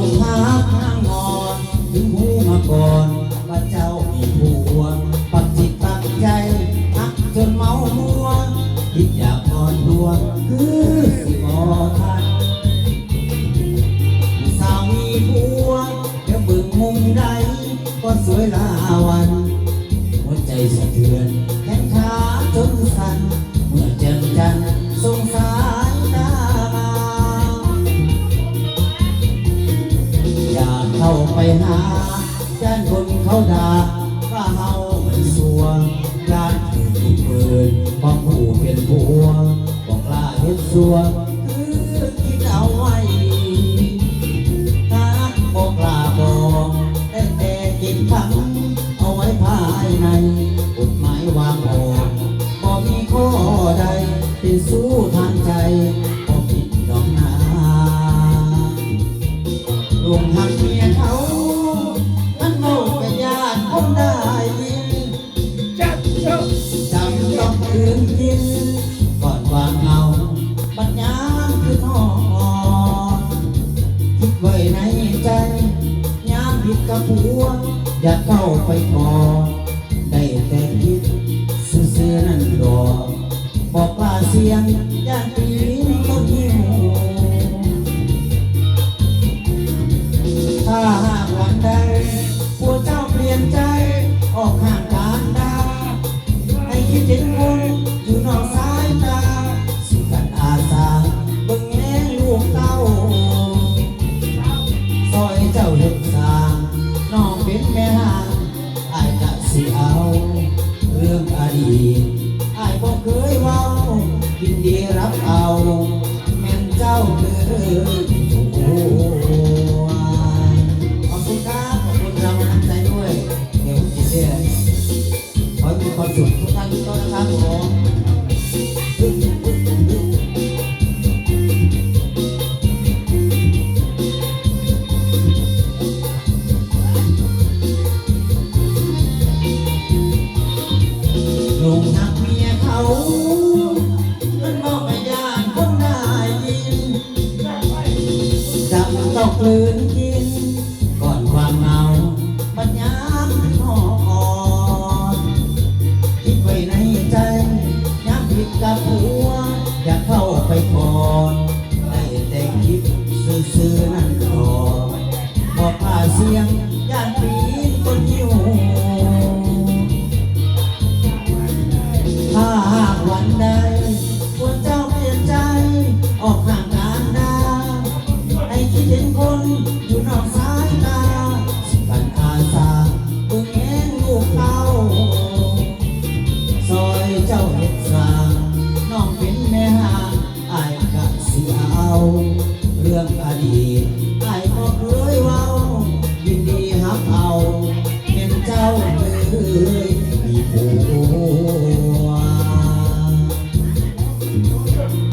งหาทางนอนถึงหูมาก่อนว่าเจ้ามีผัวปักจิตปักใจพักจนเมามัวคิดอยากนอนตัวคือสิบอทันสาวมีผัวเดี๋ยวบิ่งมุมใดก็สวยลาวัน หัวใจสะเทือน ย่านคนเขาด่าว่าเฮามันสัวย่านถูกเปิดความผู้เป็นผัวบอกลาเฮ็ดสัวคือคิดเอาไว้ถ้าบอกลาบอกได้แต่กินขังเอาไว้ภายในกฎหมายวางออกบ่มีข้อใดเป็นสู้ทางใจบ่ผิดดอกนาลงหัก นกินก่อนวางเงาปัญญามคือทอนคิดไว้ในใจยามผิดกับหัว อย่าเข้าไปกอนได้แต่คิดซื่อๆนั่นดอกบอกว่าเสียงญาติปี อยเจ้าเห็ดสางน้องเป็นแม่ห้างอายกะสิเอา เรื่องอดีตอายบอกเคยเว้ายินดีรับเอา แม่นเจ้าเกิดโลืนกิน ก่อนความเหงาปัญญามถึงหอนคิดไว้ในใจยามผิดกับผั เป็นคนอยู่นอกสายตาสิบันอาสาเบิ่งแงนลูกเอาซอยเจ้าเฮ็ดสาน้องเป็นแม่หอากะสิเอา เรื่องอดีตอายบ่เคยว้ายินดีฮับเอาเป็นเจ้าเอ้ยมีผัว Thank you.